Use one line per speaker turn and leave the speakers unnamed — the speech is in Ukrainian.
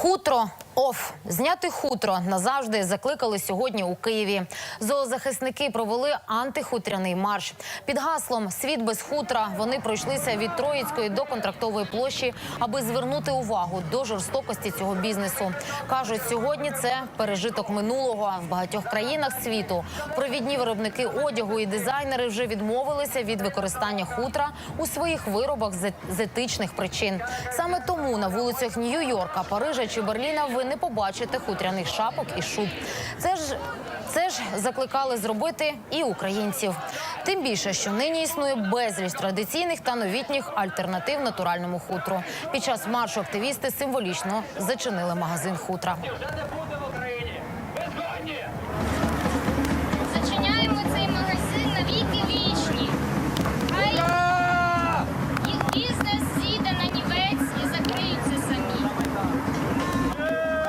Хутро оф зняти хутро назавжди закликали сьогодні у Києві. Зоозахисники провели антихутряний марш під гаслом Світ без хутра. Вони пройшлися від Троїцької до контрактової площі, аби звернути увагу до жорстокості цього бізнесу. кажуть, сьогодні це пережиток минулого. В багатьох країнах світу провідні виробники одягу і дизайнери вже відмовилися від використання хутра у своїх виробах з етичних причин. Саме тому на вулицях Нью-Йорка, Парижа чи Берліна ви не побачити хутряних шапок і шуб. Це ж це ж закликали зробити і українців. Тим більше, що нині існує безліч традиційних та новітніх альтернатив натуральному хутру. Під час маршу активісти символічно зачинили магазин хутра. Зачиняємо цей магазин на віки вічні. Їх бізнес